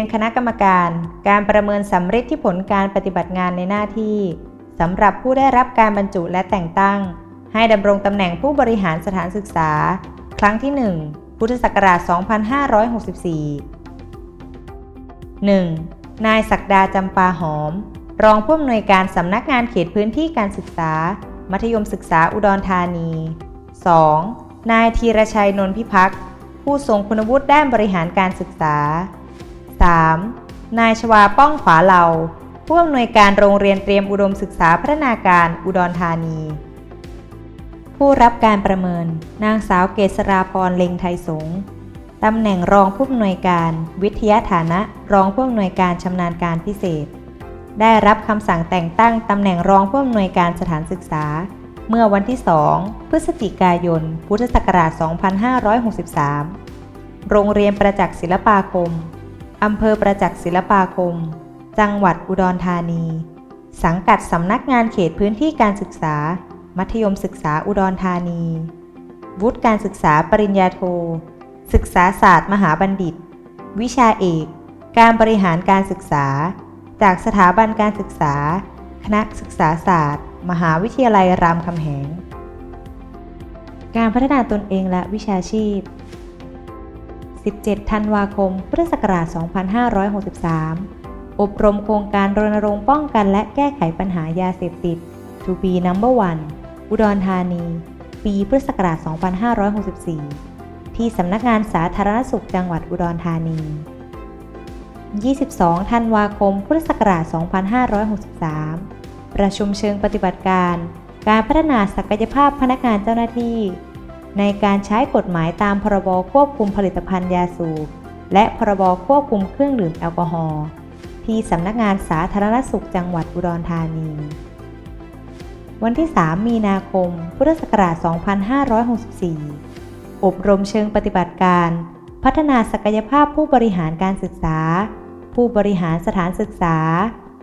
ียนคณะกรรมการ การประเมินสำเร็จที่ผลการปฏิบัติงานในหน้าที่สำหรับผู้ได้รับการบรรจุและแต่งตั้ง ให้ดำรงตำแหน่งผู้บริหารสถานศึกษา ครั้งที่ 1 พุทธศักราช 2564 1. นายศักดาจำปาหอม รองผู้อำนวยการสำนักงานเขตพื้นที่การศึกษา มัธยมศึกษาอุดรธานี 2. นายธีรชัยนนท์พิพักษ์ผู้ทรงคุณวุฒิด้านบริหารการศึกษา 3. นายชวาป้องขวาเหลาผู้อำนวยการโรงเรียนเตรียมอุดมศึกษาพัฒนาการอุดรธานี ผู้รับการประเมิน นางสาวเกษราพรเล็งไทยสงตำแหน่งรองผู้อำนวยการ วิทยาฐานะรองผู้อำนวยการชำนาญการพิเศษ ได้รับคำสั่งแต่งตั้งตำแหน่งรองผู้อำนวยการสถานศึกษา เมื่อวันที่ 2 พฤศจิกายน พุทธศักราช 2563 โรงเรียนประจักษ์ศิลปาคม อำเภอประจักษ์ศิลปาคม จังหวัดอุดรธานี สังกัดสำนักงานเขตพื้นที่การศึกษา มัธยมศึกษาอุดรธานี วุฒิการศึกษาปริญญาโท ศึกษาศาสตร์มหาบัณฑิต วิชาเอก การบริหารการศึกษา จากสถาบันการศึกษา คณะศึกษาศาสตร์ มหาวิทยาลัยรามคำแหง การพัฒนาตนเองและวิชาชีพ 17 ธันวาคม พุทธศักราช 2563 อบรมโครงการรณรงค์ป้องกันและแก้ไขปัญหายาเสพติด To be number one อุดรธานี ปีพุทธศักราช 2564 ที่สำนักงานสาธารณสุขจังหวัดอุดรธานี 22 ธันวาคม พุทธศักราช 2563 ประชุมเชิงปฏิบัติการ การพัฒนาศักยภาพพนักงานเจ้าหน้าที่ ในการใช้กฎหมายตามพรบควบคุมผลิตภัณฑ์ยาสูบ และพรบควบคุมเครื่องดื่มแอลกอฮอล์ที่สำนักงานสาธารณสุขจังหวัดอุดรธานี วันที่ 3 มีนาคม พุทธศักราช 2564 อบรมเชิงปฏิบัติการ พัฒนาศักยภาพผู้บริหารการศึกษา ผู้บริหารสถานศึกษา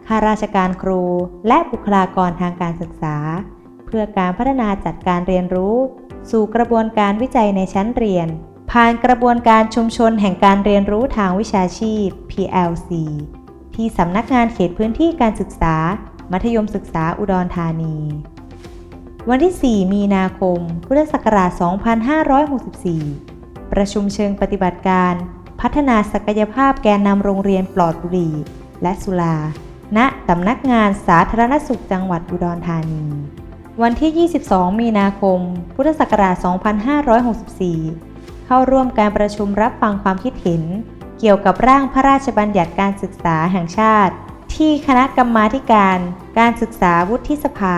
ข้าราชการครู และบุคลากรทางการศึกษา เพื่อการพัฒนาจัดการเรียนรู้ สู่กระบวนการวิจัยในชั้นเรียน ผ่านกระบวนการชุมชนแห่งการเรียนรู้ทางวิชาชีพ PLC ที่สำนักงานเขตพื้นที่การศึกษา มัธยมศึกษาอุดรธานี วันที่ 4 มีนาคม พุทธศักราช 2564 ประชุมเชิงปฏิบัติการ พัฒนาศักยภาพแกนนำโรงเรียนปลอดบุหรี่ และสุราณสำนักงานสาธารณสุขจังหวัดอุดรธานี วันที่ 22 มีนาคม พุทธศักราช 2564 เข้าร่วมการประชุมรับฟังความคิดเห็น เกี่ยวกับร่างพระราชบัญญัติการศึกษาแห่งชาติ ที่คณะกรรมาการ การศึกษาวุฒิสภา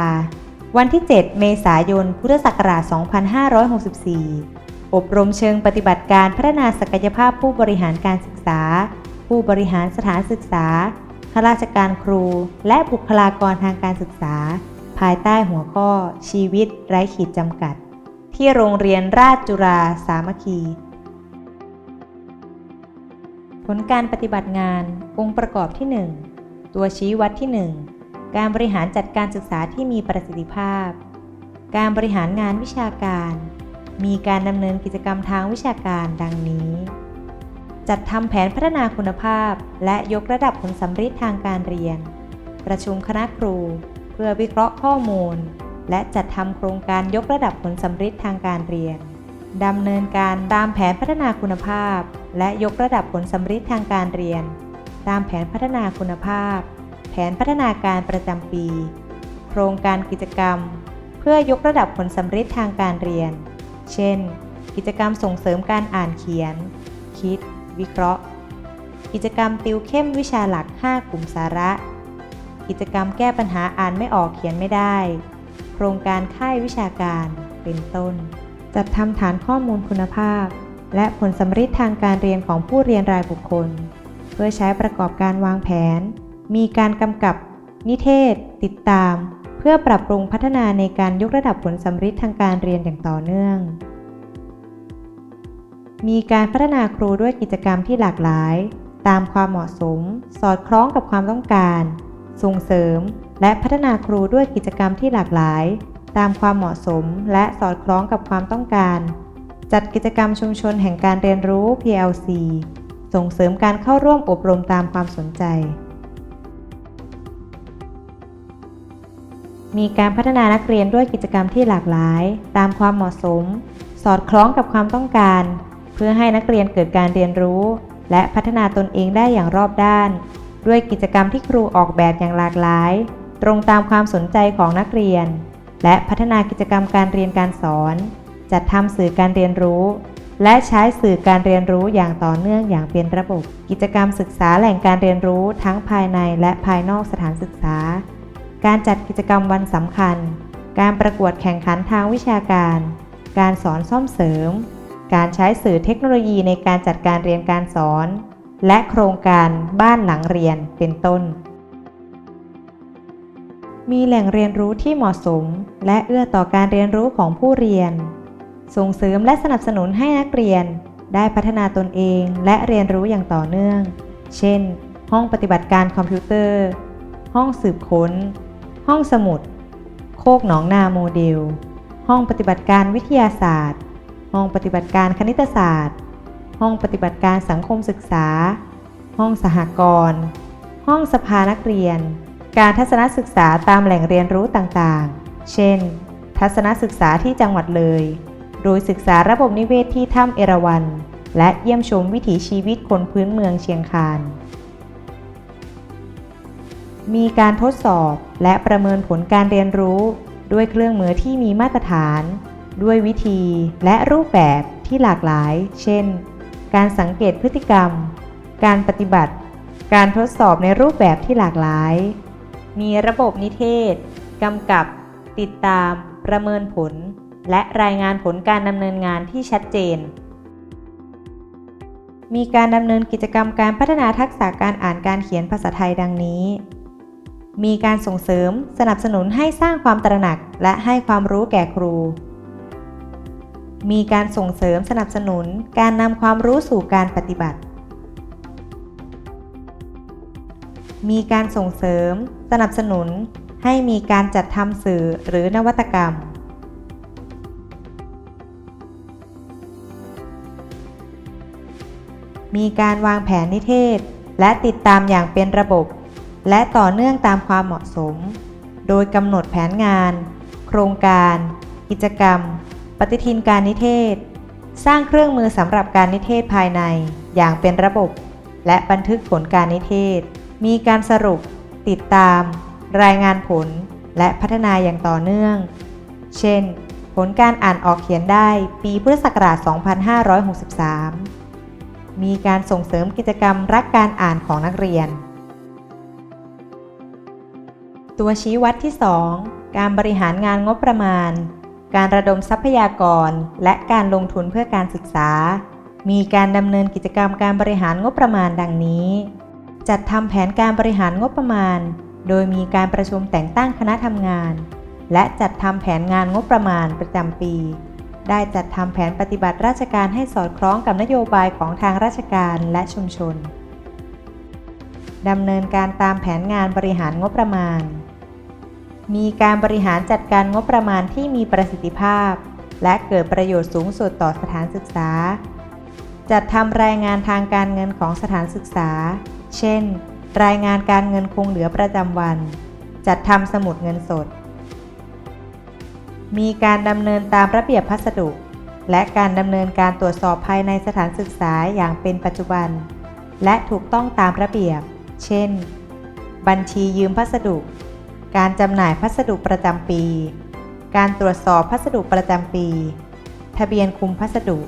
วันที่ 7 เมษายน พุทธศักราช 2564 อบรมเชิงปฏิบัติการพัฒนาศักยภาพผู้บริหารการศึกษา ผู้บริหารสถานศึกษาข้าราชการครู และบุคลากรทางการศึกษา ภายใต้หัวข้อชีวิตไร้ขีดจำกัด ที่โรงเรียนราชจุฬาสามัคคี ผลการปฏิบัติงานองค์ประกอบที่ 1 ตัวชี้วัดที่ 1 การบริหารจัดการศึกษาที่มีประสิทธิภาพ การบริหารงานวิชาการ มีการดำเนินกิจกรรมทางวิชาการดังนี้ จัดทำแผนพัฒนาคุณภาพ และยกระดับผลสำฤทธิ์ทางการเรียน ประชุมคณะครู พื่อวิเคราะห์ข้อมูล และจัดทำโครงการยกระดับผลสำฤทธิ์ทางการเรียนดำเนินการตามแผนพัฒนาคุณภาพ และยกระดับผลสำฤทธิ์ทางการเรียน ตามแผนพัฒนาคุณภาพ แผนพัฒนาการประจำปี โครงการกิจกรรม เพื่อยกระดับผลสำฤทธิ์ทางการเรียน เช่น กิจกรรมส่งเสริมการอ่านเขียน คิด วิเคราะห์ กิจกรรมติวเข้มวิชาหลัก 5 กลุ่มสาระ กิจกรรมแก้ปัญหาอ่านไม่ออกเขียนไม่ได้ โครงการค่ายวิชาการเป็นต้น จัดทำฐานข้อมูลคุณภาพ และผลสำฤทธิ์ทางการเรียนของผู้เรียนรายบุคคล เพื่อใช้ประกอบการวางแผน มีการกำกับ นิเทศ ติดตาม เพื่อปรับปรุงพัฒนาในการยกระดับผลสำฤทธิ์ทางการเรียนอย่างต่อเนื่อง มีการพัฒนาครูด้วยกิจกรรมที่หลากหลาย ตามความเหมาะสม สอดคล้องกับความต้องการ ส่งเสริม และพัฒนาครูด้วยกิจกรรมที่หลากหลาย ตามความเหมาะสมและสอดคล้องกับความต้องการ จัดกิจกรรมชุมชนแห่งการเรียนรู้ PLC ส่งเสริมการเข้าร่วมอบรมตามความสนใจ มีการพัฒนานักเรียนด้วยกิจกรรมที่หลากหลาย ตามความเหมาะสม สอดคล้องกับความต้องการ เพื่อให้นักเรียนเกิดการเรียนรู้ และพัฒนาตนเองได้อย่างรอบด้าน ด้วยกิจกรรมที่ครูออกแบบอย่างหลากหลาย ตรงตามความสนใจของนักเรียน และพัฒนากิจกรรมการเรียนการสอน จัดทำสื่อการเรียนรู้ และใช้สื่อการเรียนรู้อย่างต่อเนื่องอย่างเป็นระบบ กิจกรรมศึกษาแหล่งการเรียนรู้ทั้งภายในและภายนอกสถานศึกษา การจัดกิจกรรมวันสำคัญ การประกวดแข่งขันทางวิชาการ การสอนซ่อมเสริม การใช้สื่อเทคโนโลยีในการจัดการเรียนการสอน และโครงการบ้านหลังเรียนเป็นต้น มีแหล่งเรียนรู้ที่เหมาะสม และเอื้อต่อการเรียนรู้ของผู้เรียน ส่งเสริมและสนับสนุนให้นักเรียนได้พัฒนาตนเองและเรียนรู้อย่างต่อเนื่อง เช่น ห้องปฏิบัติการคอมพิวเตอร์ ห้องสืบค้น ห้องสมุด โคกหนองนาโมเดล ห้องปฏิบัติการวิทยาศาสตร์ ห้องปฏิบัติการคณิตศาสตร์ ห้องปฏิบัติการสังคมศึกษา ห้องสหกรณ์ ห้องสภานักเรียน การทัศนศึกษาตามแหล่งเรียนรู้ต่างๆ เช่น ทัศนศึกษาที่จังหวัดเลย โดยศึกษาระบบนิเวศที่ถ้ำเอราวัณ และเยี่ยมชมวิถีชีวิตคนพื้นเมืองเชียงคาน มีการทดสอบและประเมินผลการเรียนรู้ ด้วยเครื่องมือที่มีมาตรฐาน ด้วยวิธีและรูปแบบที่หลากหลาย เช่น การสังเกตพฤติกรรม การปฏิบัติ การทดสอบในรูปแบบที่หลากหลาย มีระบบนิเทศ กำกับ ติดตาม ประเมินผล และรายงานผลการดำเนินงานที่ชัดเจน มีการดำเนินกิจกรรมการพัฒนาทักษะการอ่านการเขียนภาษาไทยดังนี้ มีการส่งเสริมสนับสนุนให้สร้างความตระหนักและให้ความรู้แก่ครู มีการส่งเสริมสนับสนุนการนำความรู้สู่การปฏิบัติ มีการส่งเสริม สนับสนุน ให้มีการจัดทำสื่อหรือนวัตกรรม มีการวางแผนนิเทศ และติดตามอย่างเป็นระบบ และต่อเนื่องตามความเหมาะสม โดยกำหนดแผนงาน โครงการ กิจกรรม ปฏิทินการนิเทศ สร้างเครื่องมือสำหรับการนิเทศภายในอย่างเป็นระบบ และบันทึกผลการนิเทศ มีการสรุป ติดตาม รายงานผล และพัฒนาอย่างต่อเนื่อง เช่น ผลการอ่านออกเขียนได้ปีพุทธศักราช 2563 มีการส่งเสริมกิจกรรมรักการอ่านของนักเรียน ตัวชี้วัดที่ 2 การบริหารงานงบประมาณ การระดมทรัพยากร และการลงทุนเพื่อการศึกษา มีการดำเนินกิจกรรมการบริหารงบประมาณดังนี้ จัดทำแผนการบริหารงบประมาณ โดยมีการประชุมแต่งตั้งคณะทำงาน และจัดทำแผนงานงบประมาณประจำปี ได้จัดทำแผนปฏิบัติราชการให้สอดคล้องกับนโยบายของทางราชการและชุมชนดำเนินการตามแผนงานบริหารงบประมาณ มีการบริหารจัดการงบประมาณที่มีประสิทธิภาพ และเกิดประโยชน์สูงสุดต่อสถานศึกษา จัดทำรายงานทางการเงินของสถานศึกษา เช่น รายงานการเงินคงเหลือประจำวัน จัดทำสมุดเงินสด มีการดำเนินตามระเบียบพัสดุ และการดำเนินการตรวจสอบภายในสถานศึกษาอย่างเป็นปัจจุบัน และถูกต้องตามระเบียบ เช่น บัญชียืมพัสดุ การจำหน่ายพัสดุประจำปี การตรวจสอบพัสดุประจำปี ทะเบียนคุมพัสดุ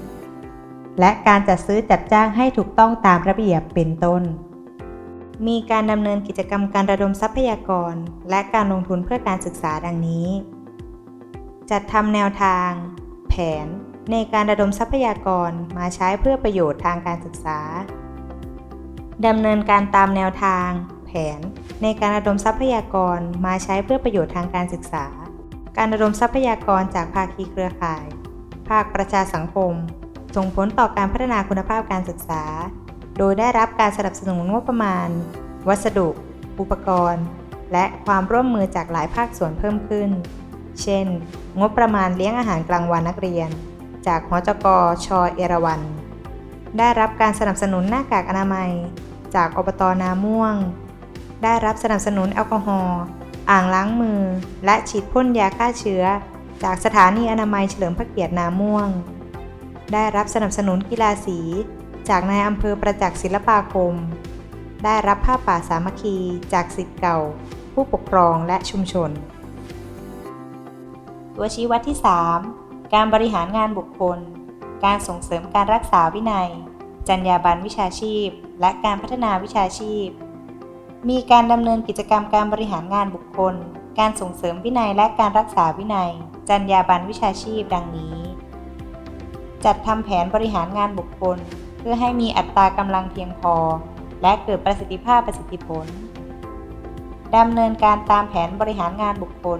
และการจัดซื้อจัดจ้างให้ถูกต้องตามระเบียบเป็นต้น มีการดำเนินกิจกรรมการระดมทรัพยากร และการลงทุนเพื่อการศึกษาดังนี้ จัดทำแนวทาง แผน ในการระดมทรัพยากรมาใช้เพื่อประโยชน์ทางการศึกษาดำเนินการตามแนวทาง แผน ในการระดมทรัพยากรมาใช้เพื่อประโยชน์ทางการศึกษา การระดมทรัพยากรจากภาคีเครือข่าย ภาคประชาสังคม ส่งผลต่อการพัฒนาคุณภาพการศึกษา โดยได้รับการสนับสนุนงบประมาณ วัสดุ อุปกรณ์ และความร่วมมือจากหลายภาคส่วนเพิ่มขึ้น เช่น งบประมาณเลี้ยงอาหารกลางวันนักเรียน จากหจกชเอราวันได้รับการสนับสนุนหน้ากากอนามัย จากอบตนาม่วง ได้รับสนับสนุนแอลกอฮอล์อ่างล้างมือ และฉีดพ่นยาฆ่าเชื้อ จากสถานีอนามัยเฉลิมพระเกียรตินาม่วง ได้รับสนับสนุนกีฬาสี จากนายอำเภอประจักษ์ศิลปาคม ได้รับผ้าป่าสามัคคี จากสิทธิ์เก่า ผู้ปกครองและชุมชน ตัวชี้วัดที่ 3 การบริหารงานบุคคล การส่งเสริมการรักษาวินัย จรรยาบรรณวิชาชีพ และการพัฒนาวิชาชีพ มีการดำเนินกิจกรรมการบริหารงานบุคคล การส่งเสริมวินัยและการรักษาวินัย จรรยาบรรณวิชาชีพดังนี้ จัดทำแผนบริหารงานบุคคล เพื่อให้มีอัตรากำลังเพียงพอ และเกิดประสิทธิภาพประสิทธิผลดำเนินการตามแผนบริหารงานบุคคล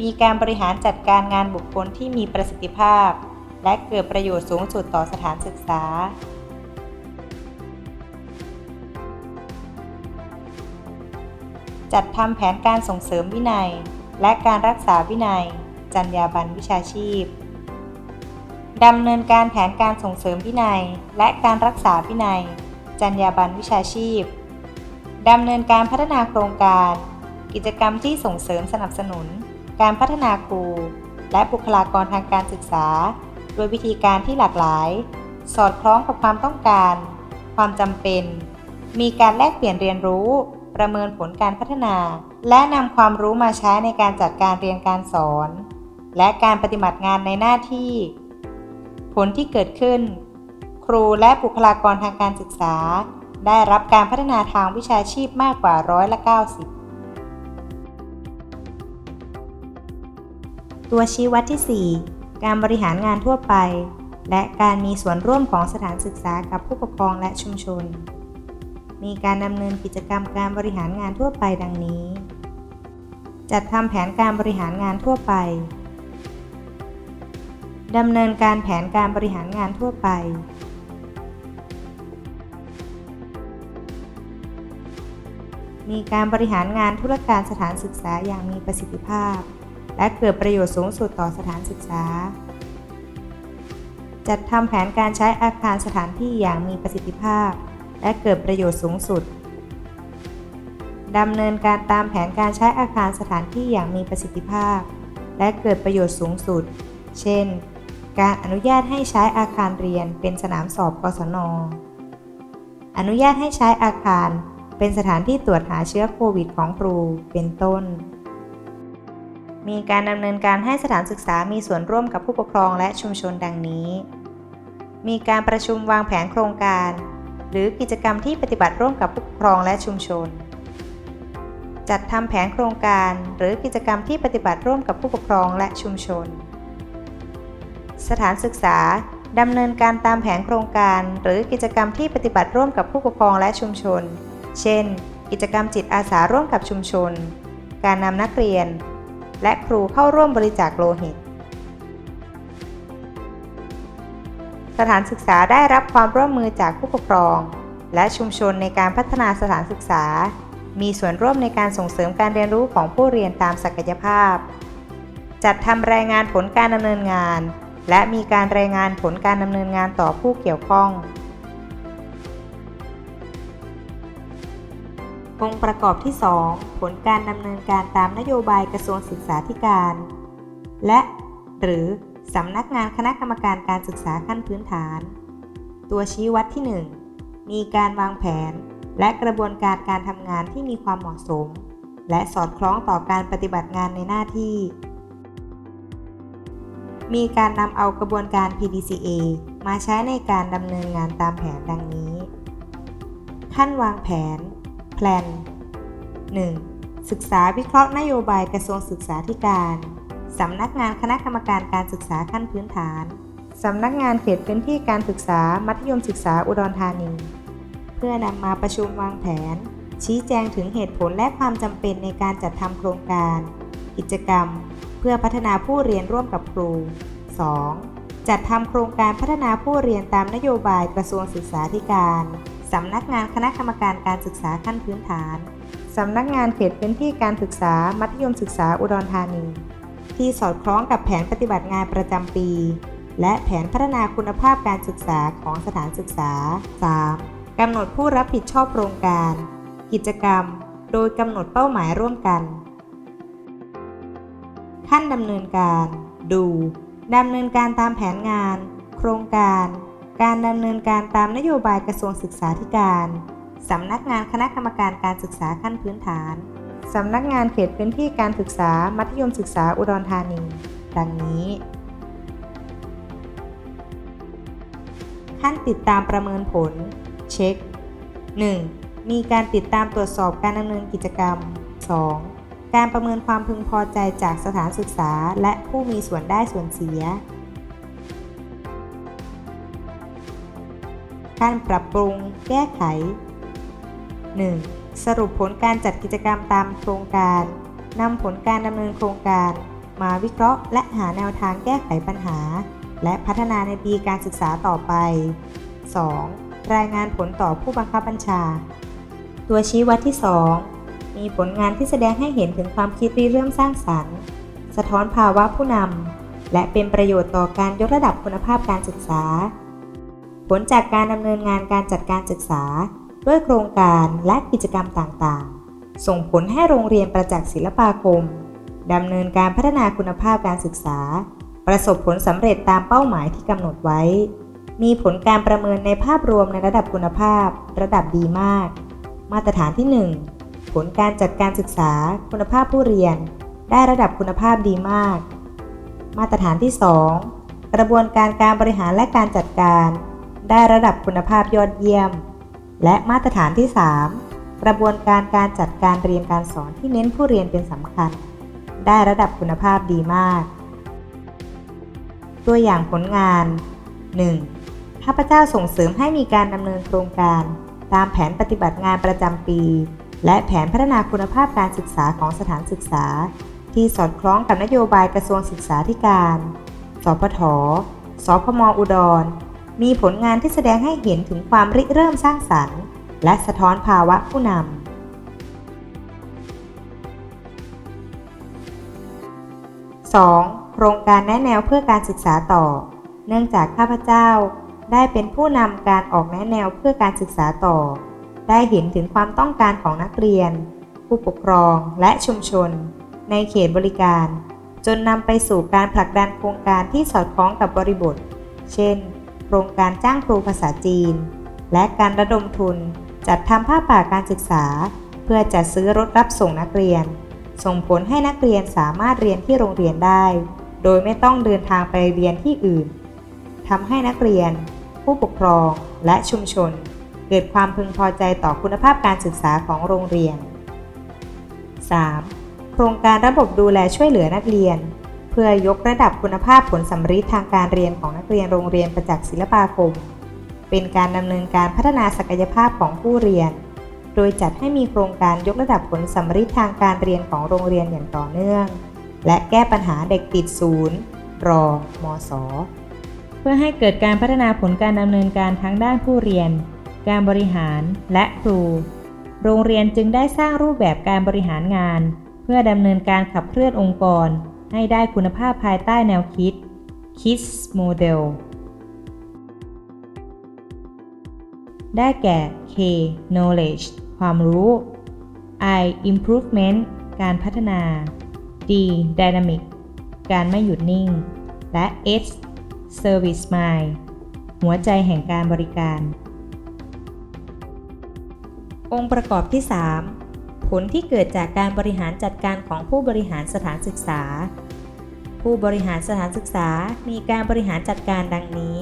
มีการบริหารจัดการงานบุคคลที่มีประสิทธิภาพ และเกิดประโยชน์สูงสุดต่อสถานศึกษา จัดทำแผนการส่งเสริมวินัย และการรักษาวินัย จรรยาบรรณวิชาชีพดำเนินการแผนการส่งเสริมวินัย และการรักษาวินัย จรรยาบรรณวิชาชีพดำเนินการพัฒนาโครงการ กิจกรรมที่ส่งเสริมสนับสนุน การพัฒนาครู และบุคลากรทางการศึกษา โดยวิธีการที่หลากหลาย สอดคล้องกับความต้องการ ความจำเป็น มีการแลกเปลี่ยนเรียนรู้ ประเมินผลการพัฒนา และนำความรู้มาใช้ในการจัดการเรียนการสอน และการปฏิบัติงานในหน้าที่ ผลที่เกิดขึ้น ครูและบุคลากรทางการศึกษา ได้รับการพัฒนาทางวิชาชีพมากกว่าร้อยละ 90 ตัวชี้วัดที่ 4 การบริหารงานทั่วไป และการมีส่วนร่วมของสถานศึกษากับผู้ปกครองและชุมชน มีการดำเนินกิจกรรมการบริหารงานทั่วไปดังนี้ จัดทำแผนการบริหารงานทั่วไปดำเนินการแผนการบริหารงานทั่วไป มีการบริหารงานธุรการสถานศึกษาอย่างมีประสิทธิภาพ และเกิดประโยชน์สูงสุดต่อสถานศึกษา จัดทำแผนการใช้อาคารสถานที่อย่างมีประสิทธิภาพ และเกิดประโยชน์สูงสุดดำเนินการตามแผนการใช้อาคารสถานที่อย่างมีประสิทธิภาพ และเกิดประโยชน์สูงสุด เช่น การอนุญาตให้ใช้อาคารเรียนเป็นสนามสอบกศน อนุญาตให้ใช้อาคารเป็นสถานที่ตรวจหาเชื้อโควิดของครู เป็นต้น มีการดำเนินการให้สถานศึกษามีส่วนร่วมกับผู้ปกครองและชุมชนดังนี้ มีการประชุมวางแผนโครงการ หรือกิจกรรมที่ปฏิบัติร่วมกับผู้ปกครองและชุมชน จัดทำแผนโครงการหรือกิจกรรมที่ปฏิบัติร่วมกับผู้ปกครองและชุมชน สถานศึกษาดำเนินการตามแผนโครงการ หรือกิจกรรมที่ปฏิบัติร่วมกับผู้ปกครองและชุมชน เช่น กิจกรรมจิตอาสาร่วมกับชุมชน การนำนักเรียน และครูเข้าร่วมบริจาคโลหิต สถานศึกษาได้รับความร่วมมือจากผู้ปกครอง และชุมชนในการพัฒนาสถานศึกษา มีส่วนร่วมในการส่งเสริมการเรียนรู้ของผู้เรียนตามศักยภาพ จัดทำรายงานผลการดำเนินงาน และมีการรายงานผลการดำเนินงานต่อผู้เกี่ยวข้อง องค์ประกอบที่ 2 ผลการดำเนินการตามนโยบายกระทรวงศึกษาธิการ และ หรือ สำนักงานคณะกรรมการการศึกษาขั้นพื้นฐาน ตัวชี้วัดที่ 1 มีการวางแผน และกระบวนการการทำงานที่มีความเหมาะสม และสอดคล้องต่อการปฏิบัติงานในหน้าที่ มีการนำเอากระบวนการ PDCA มาใช้ในการดำเนินงานตามแผนดังนี้ ขั้นวางแผนแพลน 1. ศึกษาวิเคราะห์นโยบายกระทรวงศึกษาธิการ สำนักงานคณะกรรมการการศึกษาขั้นพื้นฐานสำนักงานเขตพื้นที่การศึกษามัธยมศึกษาอุดรธานี เพื่อนำมาประชุมวางแผน ชี้แจงถึงเหตุผลและความจำเป็นในการจัดทำโครงการ กิจกรรม เพื่อพัฒนาผู้เรียนร่วมกับครู 2. จัดทำโครงการพัฒนาผู้เรียนตามนโยบายกระทรวงศึกษาธิการสำนักงานคณะกรรมการการศึกษาขั้นพื้นฐานสำนักงานเขตพื้นที่การศึกษามัธยมศึกษาอุดรธานี ที่สอดคล้องกับแผนปฏิบัติงานประจำปี และแผนพัฒนาคุณภาพการศึกษาของสถานศึกษา 3. กำหนดผู้รับผิดชอบโครงการ กิจกรรม โดยกำหนดเป้าหมายร่วมกัน ขั้นดำเนินการ ดูดำเนินการตามแผนงาน โครงการ การดำเนินการตามนโยบายกระทรวงศึกษาธิการสำนักงานคณะกรรมการการศึกษาขั้นพื้นฐาน สำนักงานเขตพื้นที่การศึกษา มัธยมศึกษาอุดรธานี ดังนี้ ขั้นติดตามประเมินผล เช็ค 1. มีการติดตามตรวจสอบการดำเนินกิจกรรม 2. การประเมินความพึงพอใจจากสถานศึกษาและผู้มีส่วนได้ส่วนเสีย การปรับปรุง แก้ไข 1. สรุปผลการจัดกิจกรรมตามโครงการนำผลการดำเนินโครงการ มาวิเคราะห์ และหาแนวทางแก้ไขปัญหา และพัฒนาในปีการศึกษาต่อไป 2. รายงานผลต่อผู้บังคับบัญชา ตัวชี้วัดที่ 2 มีผลงานที่แสดงให้เห็นถึงความคิดริเริ่มสร้างสรรค์ สะท้อนภาวะผู้นำและเป็นประโยชน์ต่อการยกระดับคุณภาพการศึกษา ผลจากการดำเนินงานการจัดการศึกษา ด้วยโครงการและกิจกรรมต่างๆ ส่งผลให้โรงเรียนประจักษ์ศิลปาคมดำเนินการพัฒนาคุณภาพการศึกษา ประสบผลสำเร็จตามเป้าหมายที่กำหนดไว้ มีผลการประเมินในภาพรวมในระดับคุณภาพ ระดับดีมาก มาตรฐานที่ 1 ผลการจัดการศึกษา คุณภาพผู้เรียน ได้ระดับคุณภาพดีมาก มาตรฐานที่ 2 กระบวนการการบริหารและการจัดการ ได้ระดับคุณภาพยอดเยี่ยม และมาตรฐานที่ 3 กระบวนการการจัดการเรียนการสอนที่เน้นผู้เรียนเป็นสำคัญ ได้ระดับคุณภาพดีมาก ตัวอย่างผลงาน 1. ข้าพเจ้าส่งเสริมให้มีการดำเนินโครงการ ตามแผนปฏิบัติงานประจำปี และแผนพัฒนาคุณภาพการศึกษาของสถานศึกษา ที่สอดคล้องกับนโยบายกระทรวงศึกษาธิการ สพท สพมอุดร มีผลงานที่แสดงให้เห็นถึงความริเริ่มสร้างสรรค์ และสะท้อนภาวะผู้นำ 2. โครงการแนะแนวเพื่อการศึกษาต่อ เนื่องจากข้าพเจ้า ได้เป็นผู้นำการออกแนะแนวเพื่อการศึกษาต่อ ได้เห็นถึงความต้องการของนักเรียน ผู้ปกครองและชุมชน ในเขตบริการ จนนำไปสู่การผลักดันโครงการที่สอดคล้องกับบริบท เช่น รงการจ้างครูภาษาจีน และการระดมทุน จัดทำผ้าป่าการศึกษา เพื่อจัดซื้อรถรับส่งนักเรียน ส่งผลให้นักเรียนสามารถเรียนที่โรงเรียนได้ โดยไม่ต้องเดินทางไปเรียนที่อื่นทำให้นักเรียน ผู้ปกครองและชุมชน เกิดความพึงพอใจต่อคุณภาพการศึกษาของโรงเรียน 3. โครงการระบบดูแลช่วยเหลือนักเรียน พื่อยกระดับคุณภาพผลสัมฤทธิ์ทางการเรียนของนักเรียนโรงเรียนประจักษ์ศิลปาคม เป็นการดำเนินการพัฒนาศักยภาพของผู้เรียน โดยจัดให้มีโครงการยกระดับผลสัมฤทธิ์ทางการเรียนของโรงเรียนอย่างต่อเนื่อง และแก้ปัญหาเด็กติดศูนย์รอมศเพื่อให้เกิดการพัฒนาผลการดำเนินการทั้งด้านผู้เรียน การบริหารและครู โรงเรียนจึงได้สร้างรูปแบบการบริหารงาน เพื่อดำเนินการขับเคลื่อนองค์กร ให้ได้คุณภาพภายใต้แนวคิด KISS Model ได้แก่ K knowledge ความรู้ I improvement การพัฒนา D dynamic การไม่หยุดนิ่ง และ S service mind หัวใจแห่งการบริการ องค์ประกอบที่ 3 ผลที่เกิดจากการบริหารจัดการของผู้บริหารสถานศึกษา ผู้บริหารสถานศึกษามีการบริหารจัดการดังนี้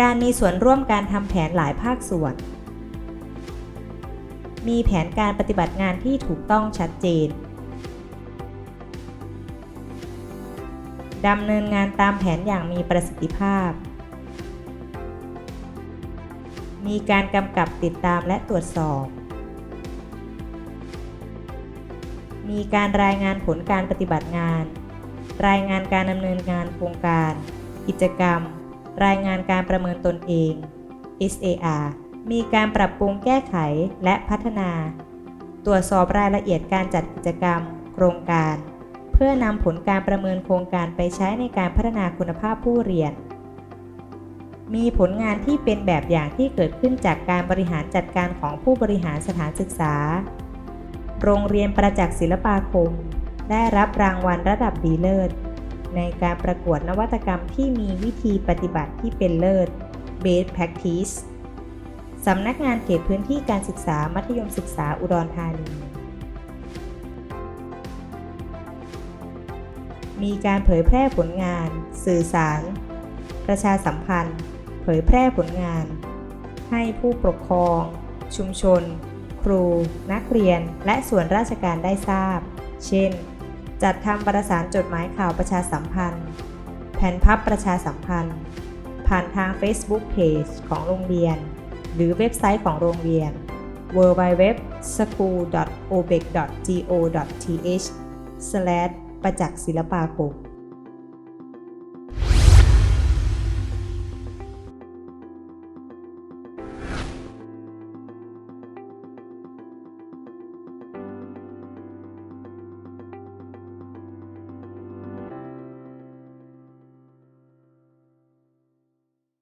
การมีส่วนร่วมการทำแผนหลายภาคส่วน มีแผนการปฏิบัติงานที่ถูกต้องชัดเจนดำเนินงานตามแผนอย่างมีประสิทธิภาพ มีการกำกับติดตามและตรวจสอบ มีการรายงานผลการปฏิบัติงาน รายงานการดำเนินงานโครงการ กิจกรรม รายงานการประเมินตนเอง SAR มีการปรับปรุงแก้ไขและพัฒนา ตรวจสอบรายละเอียดการจัดกิจกรรม โครงการ เพื่อพื่อนำผลการประเมินโครงการไปใช้ในการพัฒนาคุณภาพผู้เรียน มีผลงานที่เป็นแบบอย่างที่เกิดขึ้นจากการบริหารจัดการของผู้บริหารสถานศึกษา โรงเรียนประจักษ์ศิลปาคม ได้รับรางวัลระดับดีเลิศ ในการประกวดนวัตกรรมที่มีวิธีปฏิบัติที่เป็นเลิศ Best Practice สำนักงานเขตพื้นที่การศึกษามัธยมศึกษาอุดรธานี มีการเผยแพร่ผลงาน สื่อสาร ประชาสัมพันธ์ เผยแพร่ผลงาน ให้ผู้ปกครอง ชุมชน ครู นักเรียน และส่วนราชการได้ทราบ เช่น จัดทำประสานจดหมายข่าวประชาสัมพันธ์ แผ่นพับประชาสัมพันธ์ ผ่านทาง Facebook Page ของโรงเรียน หรือเว็บไซต์ของโรงเรียน www.school.obec.go.th ประจักษ์ศิลปาคม